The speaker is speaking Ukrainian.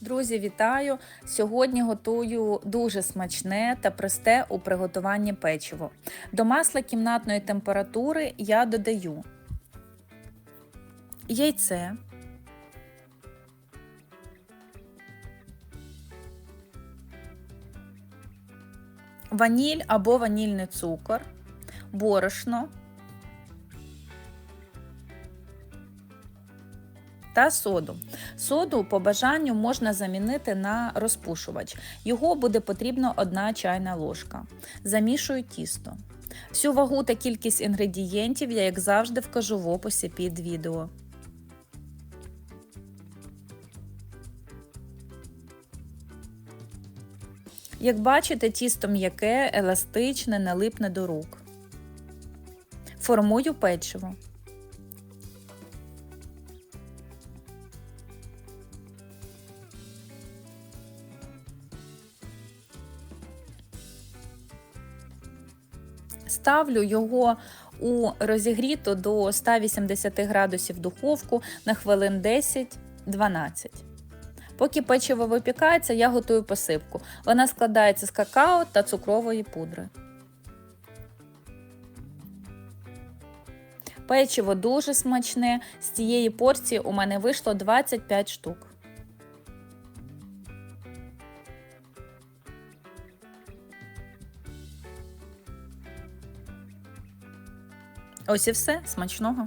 Друзі, вітаю! Сьогодні готую дуже смачне та просте у приготуванні печиво. До масла кімнатної температури я додаю яйце, ваніль або ванільний цукор, борошно та соду. Соду по бажанню можна замінити на розпушувач. Його буде потрібно 1 чайна ложка. Замішую тісто. Всю вагу та кількість інгредієнтів я, як завжди, вкажу в описі під відео. Як бачите, тісто м'яке, еластичне, не липне до рук. Формую печиво. Ставлю його у розігріту до 180 градусів духовку на хвилин 10-12. Поки печиво випікається, я готую посипку. Вона складається з какао та цукрової пудри. Печиво дуже смачне. З цієї порції у мене вийшло 25 штук. Ось і все. Смачного!